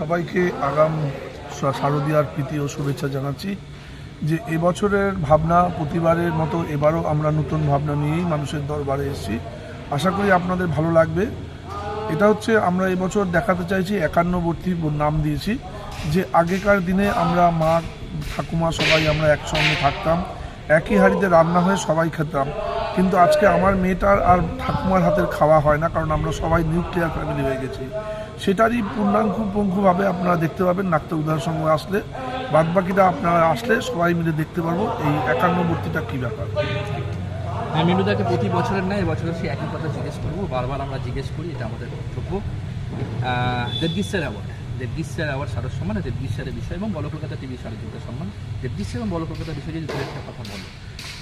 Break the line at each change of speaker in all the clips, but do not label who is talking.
সবাইকে আগাম শারদীয়ার প্রীতি ও শুভেচ্ছা জানাচ্ছি যে এবছরের ভাবনা প্রতিবারের মতো এবারও আমরা নতুন ভাবনা নিয়েই মানুষের দরবারে এসেছি। আশা করি আপনাদের ভালো লাগবে। এটা হচ্ছে আমরা এবছর দেখাতে চাইছি একান্নবর্তী নাম দিয়েছি যে আগেকার দিনে আমরা মা, ঠাকুমা সবাই আমরা একসঙ্গে থাকতাম, একই হাঁড়িতে রান্না হয়ে সবাই খেতাম। কিন্তু আজকে আমার মেয়েটার আর ঠাকুমার হাতের খাওয়া হয় না, কারণ আমরা সবাই নিউক্লিয়ার ফ্যামিলি হয়ে গেছি। সেটারই পূর্ণাঙ্গপুঙ্খভাবে আপনারা দেখতে পাবেন উদাহরণ সঙ্গে আসলে। বাদবাকিটা আপনারা আসলে সবাই মিলে দেখতে পারব এই একান্নবর্তীটা কী ব্যাপার।
হ্যাঁ মিনুদাকে প্রতি বছরের ন্যায় এবছরও সে একই কথা জিজ্ঞেস করব। বারবার আমরা জিজ্ঞেস করি, এটা আমাদের কর্তব্য দেবগীশ্বর অ্যাওয়ার্ড দেবগীশ্বর অ্যাওয়ার্ড সারস সম্মান আর দেবগীশ্বরের বিষয় এবং বল কলকাতা টিভি সারযোগিতা সম্মান। দেবগীশ্বর এবং বল কলকাতা বিষয়ে যদি দু একটা কথা বলো।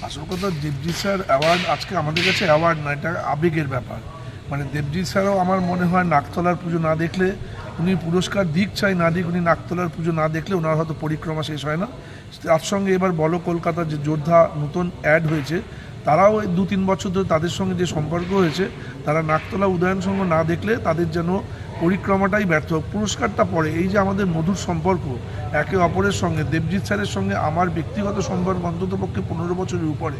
আসল কথা দেবজিৎ স্যার অ্যাওয়ার্ড আজকে আমাদের কাছে অ্যাওয়ার্ড না, এটা আবেগের ব্যাপার। মানে দেবজিৎ স্যারও আমার মনে হয় নাকতলার পুজো না দেখলে, উনি পুরস্কার দিক চাই না দিক, উনি নাকতলার পুজো না দেখলে ওনার হয়তো পরিক্রমা শেষ হয় না। তার সঙ্গে এবার বলো কলকাতার যে যোদ্ধা নতুন অ্যাড হয়েছে, তারাও দু তিন বছর ধরে তাদের সঙ্গে যে সম্পর্ক হয়েছে, তারা নাকতলা উদয়ন সঙ্গ না দেখলে তাদের যেন পরিক্রমাটাই ব্যর্থ। পুরস্কারটা পরে। এই যে আমাদের মধুর সম্পর্ক, একে অপরের সঙ্গে, দেবজিৎ স্যারের সঙ্গে আমার ব্যক্তিগত সম্পর্ক অন্ততপক্ষে পনেরো বছরের উপরে।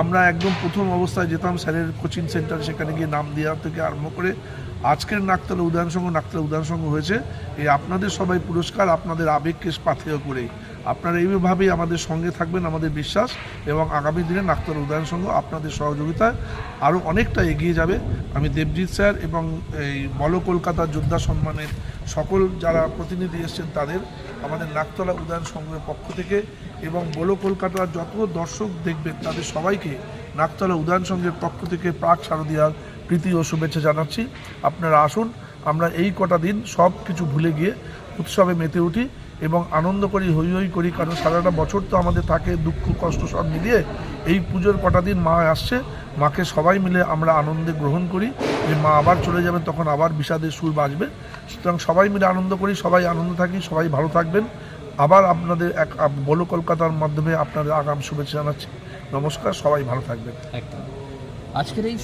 আমরা একদম প্রথম অবস্থায় যেতাম স্যারের কোচিং সেন্টার, সেখানে গিয়ে নাম দেওয়া থেকে আরম্ভ করে আজকের নাকতলা উদয়ন সংঘ নাকতলা উদয়ন সংঘ হয়েছে। এই আপনাদের সবাই পুরস্কার, আপনাদের আবেগকে পাথেয় করেই আপনারা এইভাবেই আমাদের সঙ্গে থাকবেন, আমাদের বিশ্বাস, এবং আগামী দিনে নাকতলা উদয়ন সংঘ আপনাদের সহযোগিতায় আরও অনেকটা এগিয়ে যাবে। আমি দেবজিৎ স্যার এবং এই বল কলকাতা যোদ্ধা সম্মানের সকল যারা প্রতিনিধি এসেছেন তাদের আমাদের নাকতলা উদয়ন সংঘের পক্ষ থেকে এবং বলো কলকাতার যত দর্শক দেখবেন, তাদের সবাইকে নাকতলা উদয়ন সংঘের পক্ষ থেকে প্রাক শারদীয়ার প্রীতি ও শুভেচ্ছা জানাচ্ছি। আপনারা আসুন, আমরা এই কটা দিন সব কিছু ভুলে গিয়ে উৎসবে মেতে উঠি এবং আনন্দ করি, হই হই করি, কারণ সারাটা বছর তো আমাদের থাকে দুঃখ, কষ্ট সব মিলিয়ে এই পুজোর কটা দিন মা আসছে, মাকে সবাই মিলে আমরা আনন্দে গ্রহণ করি। যে মা আবার চলে যাবেন তখন আবার বিষাদের সুর বাজবে। সুতরাং সবাই মিলে আনন্দ করি, সবাই আনন্দ থাকি, সবাই ভালো থাকবেন। আবার আপনাদের এক বলো কলকাতার মাধ্যমে আপনাদের আগাম শুভেচ্ছা জানাচ্ছি। নমস্কার, সবাই ভালো থাকবেন।
একদম। আজকের এই